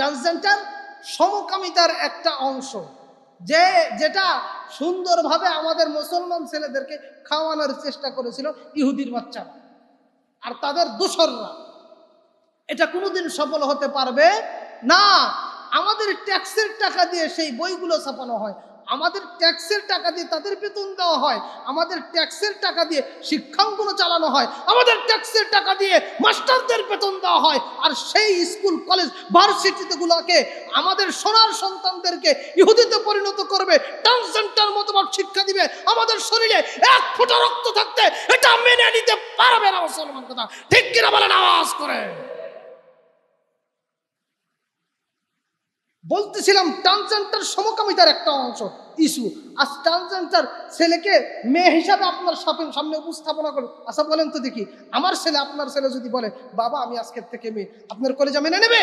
Transgender সমকামিতার একটা অংশ। যে, যেটা সুন্দরভাবে আমাদের মুসলমান ছেলেদেরকে খাওয়ানোর চেষ্টা করেছিল ইহুদির বাচ্চা। আর তাদের দোসররা। এটা কোনোদিন সফল হতে পারবে? না। আমাদের ট্যাক্সের টাকা দিয়ে সেই বইগুলো ছাপানো হয়। আমাদের ট্যাক্সের টাকা দিয়ে তাদের বেতন দেওয়া হয়, আমাদের ট্যাক্সের টাকা দিয়ে শিক্ষাঙ্গন চালানো হয়, আমাদের ট্যাক্সের টাকা দিয়ে মাস্টারদের বেতন দেওয়া হয়, আর সেই স্কুল, কলেজ ভার্সিটিতে গুলোকে আমাদের সোনার সন্তানদেরকে ইহুদিতে পরিণত করবে ট্রান্সজেন্ডার মতবাদ শিক্ষা দিবে, আমাদের শরীরে এক ফোঁটা রক্ত থাকতে এটা মেনে নিতে পারবে না মুসলমান কথা। ঠিক কিনা বলেন আওয়াজ করে। বলতেছিলাম ট্রান্সজেন্ডার সমকামিতার একটা অংশ। ইস্যু। আর ট্রান্সজেন্ডার ছেলেকে মেয়ে হিসাবে আপনার সামনে উপস্থাপনা করুন। আচ্ছা বলেন তো দেখি, আমার ছেলে আপনার ছেলে যদি বলে, বাবা, আমি আজকের থেকে মেয়ে, আপনার কলেজা মেনে নেবে?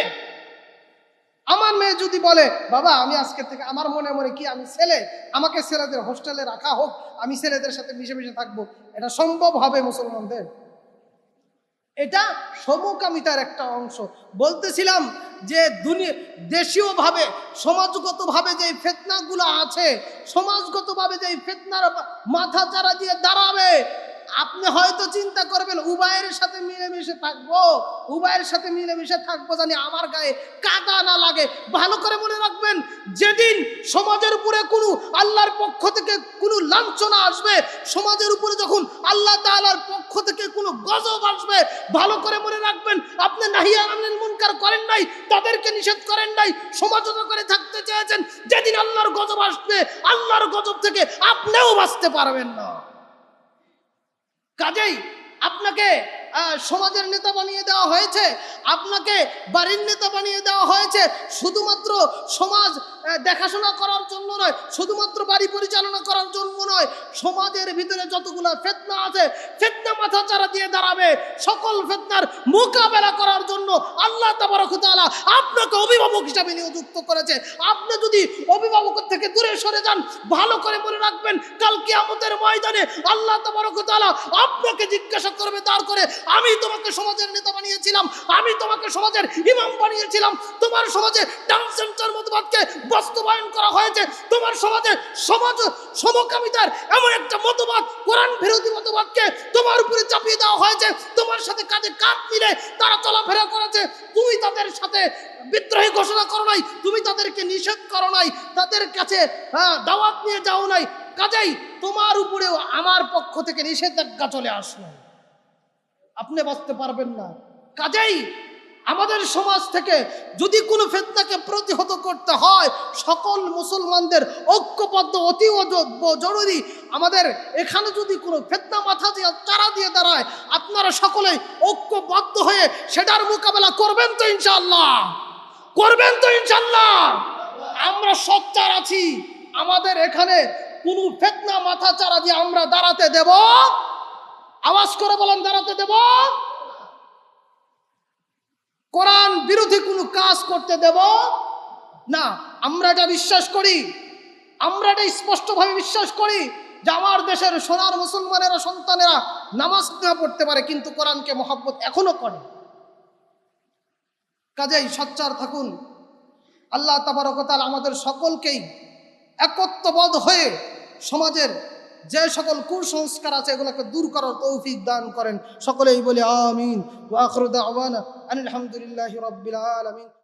আমার মেয়ে যদি বলে, বাবা, আমি আজকের থেকে আমার মনে মনে কি, আমি ছেলে? আমাকে ছেলেদের হোস্টেলে রাখা হোক, আমি ছেলেদের সাথে মিশে মিশে থাকব, এটা সম্ভব হবে মুসলমানদের? এটা সমকামিতার একটা অংশ। বলতেছিলাম যে দুনিয়া দেশীয়ভাবে, সমাজগতভাবে যে ফেতনাগুলো আছে, সমাজগতভাবে যে ফেতনার মাথা চারা দিয়ে দাঁড়াবে আপনি হয়তো চিন্তা করবেন উবায়ের সাথে মিলেমিশে থাকব? উবায়ের সাথে মিলেমিশে থাকব জানি আমার গায়ে কাদা না লাগে। ভালো করে মনে রাখবেন, যেদিন সমাজের উপরে কোনো আল্লাহর পক্ষ থেকে কোনো লাঞ্ছনা আসবে, সমাজের উপরে যখন আল্লাহ তাআলার পক্ষ থেকে কোনো গজব আসবে, ভালো করে মনে রাখবেন, আপনি নাহিয়া আনিল মুনকার করেন নাই, তাদেরকে নিষেধ করেন নাই, সমাজতা করে থাকতে চেয়েছেন, যেদিন আল্লাহর গজব আসবে, আল্লাহর গজব থেকে আপনিও বাঁচতে পারবেন না। কাজেই আপনাকে সমাজের নেতা বানিয়ে দেওয়া হয়েছে, আপনাকে বাড়ির নেতা বানিয়ে দেওয়া হয়েছে, শুধুমাত্র সমাজ দেখাশোনা করার জন্য নয়, শুধুমাত্র বাড়ি পরিচালনা করার জন্য নয়, সমাজের ভিতরে যতগুলো ফেতনা আছে, ফেতনা মাথা চারা দিয়ে দাঁড়াবে, সকল ফেতনার মোকাবেলা করার জন্য আল্লাহ তাবারকতালা অভিভাবক হিসাবে নিযুক্ত করেছে। আপনি যদি অভিভাবকের থেকে দূরে সরে যান, ভালো করে মনে রাখবেন কালকে আমাদের ময়দানে আল্লাহ তাবারকতালা আপনাকে জিজ্ঞাসা করবে তার করে, আমি তোমাকে সমাজের নেতা বানিয়েছিলাম, আমি তোমাকে সমাজের ইমাম বানিয়েছিলাম, তোমার সমাজে ট্রান্সজেন্ডার মতবাদকে বাস্তবায়ন করা হয়েছে, তোমার সমাজে সমাজ সমকামিতার এমন একটা মতবাদ, কোরআন বিরোধী মতবাদকে তোমার উপরে চাপিয়ে দেওয়া হয়েছে তোমার সাথে কাঁধে কাঁধ মিলে তারা চলাফেরা করেছে। তুমি তাদের সাথে বিদ্রোহী ঘোষণা করো নাই, তুমি তাদেরকে নিষেধ করো নাই, তাদের কাছে দাওয়াত নিয়ে যাও নাই। কাজেই তোমার উপরেও আমার পক্ষ থেকে নিষেধাজ্ঞা চলে আসলো। আপনি বাঁচতে পারবেন না। কাজেই আমাদের সমাজ থেকে যদি কোনো ফেতনাকে প্রতিহত করতে হয়, সকল মুসলমানদের ঐক্যবদ্ধ, অতি জরুরি। আমাদের এখানে যদি কোনো ফেতনা মাথা দিয়ে, চারা দিয়ে দাঁড়ায়, আপনারা সকলে ঐক্যবদ্ধ হয়ে সেটার মোকাবেলা করবেন তো ইনশাল্লাহ করবেন তো ইনশাল্লাহ আমরা সচ্চার আছি, আমাদের এখানে কোনো ফেতনা মাথা চারা দিয়ে আমরা দাঁড়াতে দেব? আওয়াজ করে বলেন, দাঁড়াতে দেব? কোরআন বিরোধী কোনো কাজ করতে দেব? না, আমরা এটা বিশ্বাস করি। আমরা এটা স্পষ্টভাবে বিশ্বাস করি যে আমার দেশের সোনার মুসলমানেরা, সন্তানেরা নামাজ না পড়তে পারে, কিন্তু কোরআনকে মহব্বত এখনও করে। কাজেই সচ্চার থাকুন। আল্লাহ তাবারকতাল আমাদের সকলকেই একত্ববদ্ধ হয়ে সমাজের যে সকল কুসংস্কার আছে এগুলোকে দূর করার তৌফিক দান করেন। সকলেই বলে আমিন। আলহামদুলিল্লাহ রবিল আলামিন।